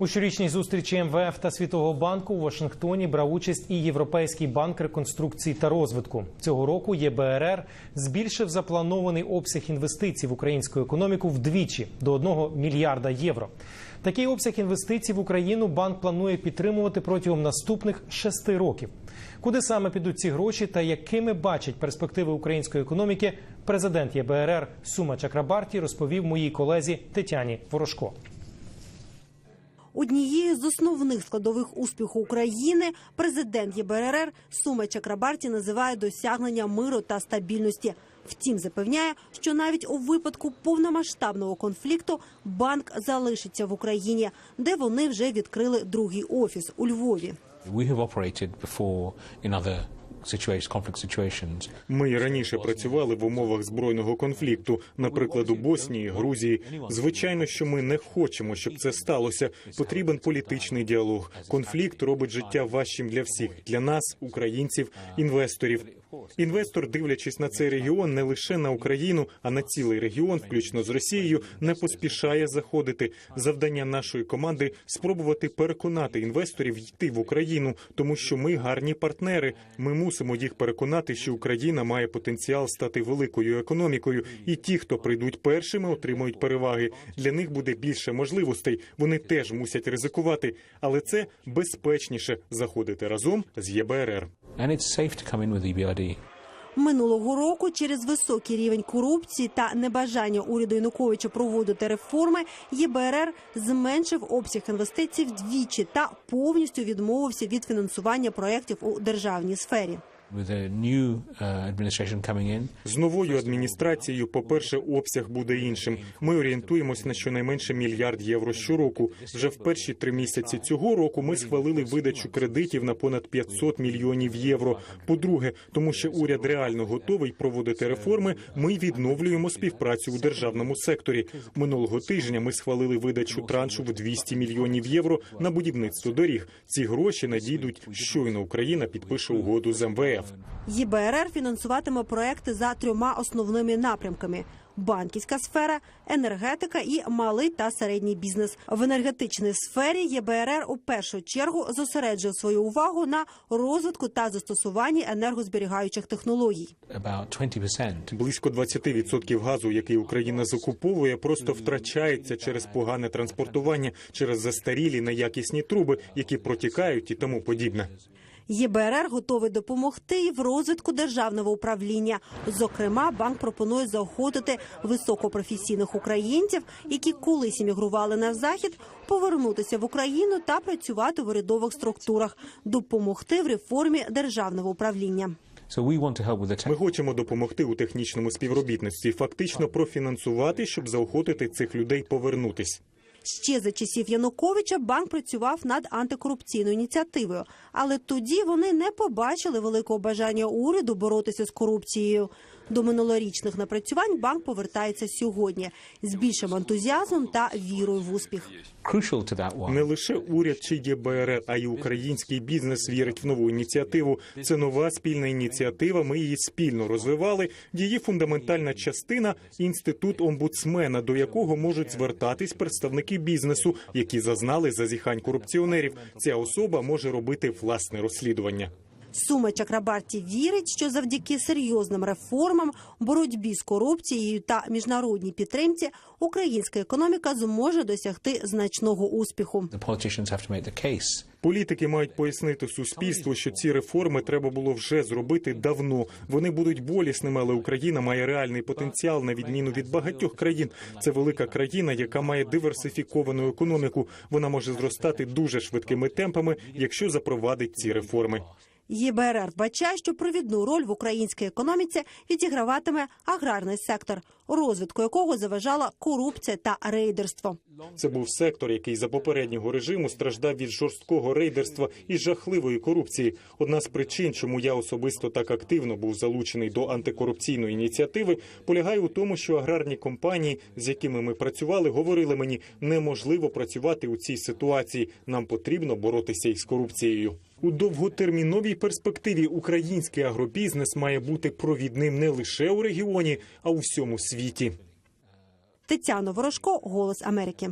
У щорічній зустрічі МВФ та Світового банку у Вашингтоні брав участь і Європейський банк реконструкції та розвитку. Цього року ЄБРР збільшив запланований обсяг інвестицій в українську економіку вдвічі до 1 мільярда євро. Такий обсяг інвестицій в Україну банк планує підтримувати протягом наступних шести років. Куди саме підуть ці гроші та якими бачить перспективи української економіки, президент ЄБРР Сума Чакрабарті розповів моїй колезі Тетяні Ворожко. Однією з основних складових успіху України президент ЄБРР Сума Чакрабарті називає досягнення миру та стабільності. Втім, запевняє, що навіть у випадку повномасштабного конфлікту банк залишиться в Україні, де вони вже відкрили другий офіс у Львові. Ми і раніше працювали в умовах збройного конфлікту, наприклад, у Боснії, Грузії. Звичайно, що ми не хочемо, щоб це сталося. Потрібен політичний діалог. Конфлікт робить життя важчим для всіх для нас, українців, інвесторів. Інвестор, дивлячись на цей регіон, не лише на Україну, а на цілий регіон, включно з Росією, не поспішає заходити. Завдання нашої команди спробувати переконати інвесторів йти в Україну, тому що ми гарні партнери. Ми мусимо їх переконати, що Україна має потенціал стати великою економікою, і ті, хто прийдуть першими, отримують переваги. Для них буде більше можливостей. Вони теж мусять ризикувати, але це безпечніше заходити разом з ЄБРР. Минулого року через високий рівень корупції та небажання уряду Януковича проводити реформи ЄБРР зменшив обсяг інвестицій вдвічі та повністю відмовився від фінансування проєктів у державній сфері. Uh, З новою адміністрацією, по-перше, обсяг буде іншим. Ми орієнтуємось на щонайменше мільярд євро щороку. Вже в перші три місяці цього року ми схвалили видачу кредитів на понад 500 мільйонів євро. По-друге, тому що уряд реально готовий проводити реформи. Ми відновлюємо співпрацю у державному секторі. Минулого тижня ми схвалили видачу траншу в 200 мільйонів євро на будівництво доріг. Ці гроші надійдуть щойно Україна підпише угоду з МВФ. ЄБРР фінансуватиме проекти за трьома основними напрямками: банківська сфера, енергетика і малий та середній бізнес. В енергетичній сфері ЄБРР у першу чергу зосереджує свою увагу на розвитку та застосуванні енергозберігаючих технологій. about 20%. Близько 20% газу, який Україна закуповує, просто втрачається через погане транспортування, через застарілі неякісні труби, які протікають і тому подібне. ЄБРР готовий допомогти і в розвитку державного управління. Зокрема, банк пропонує заохотити високопрофесійних українців, які колись іммігрували на захід, повернутися в Україну та працювати в урядових структурах, допомогти в реформі державного управління. Ми хочемо допомогти у технічному співробітництві, фактично профінансувати, щоб заохотити цих людей повернутись. Ще за часів Януковича банк працював над антикорупційною ініціативою, але тоді вони не побачили великого бажання уряду боротися з корупцією. До минулорічних напрацювань банк повертається сьогодні з більшим ентузіазмом та вірою в успіх. Не лише уряд чи ЄБРР, а й український бізнес вірить в нову ініціативу. Це нова спільна ініціатива. Ми її спільно розвивали. Її фундаментальна частина інститут омбудсмена, до якого можуть звертатись представники бізнесу, які зазнали зазіхань корупціонерів. Ця особа може робити власне розслідування. Сума Чакрабарті вірить, що завдяки серйозним реформам, боротьбі з корупцією та міжнародній підтримці українська економіка зможе досягти значного успіху. Політики мають пояснити суспільству, що ці реформи треба було вже зробити давно. Вони будуть болісними, але Україна має реальний потенціал на відміну від багатьох країн. Це велика країна, яка має диверсифіковану економіку. Вона може зростати дуже швидкими темпами, якщо запровадить ці реформи. ЄБРР вбачає, що провідну роль в українській економіці відіграватиме аграрний сектор, розвитку якого заважала корупція та рейдерство. Це був сектор, який за попереднього режиму страждав від жорсткого рейдерства і жахливої корупції. Одна з причин, чому я особисто так активно був залучений до антикорупційної ініціативи, полягає у тому, що аграрні компанії, з якими ми працювали, говорили мені, неможливо працювати у цій ситуації. Нам потрібно боротися із корупцією. У довготерміновій перспективі український агробізнес має бути провідним не лише у регіоні, а у всьому світі. Тетяна Ворожко, Голос Америки.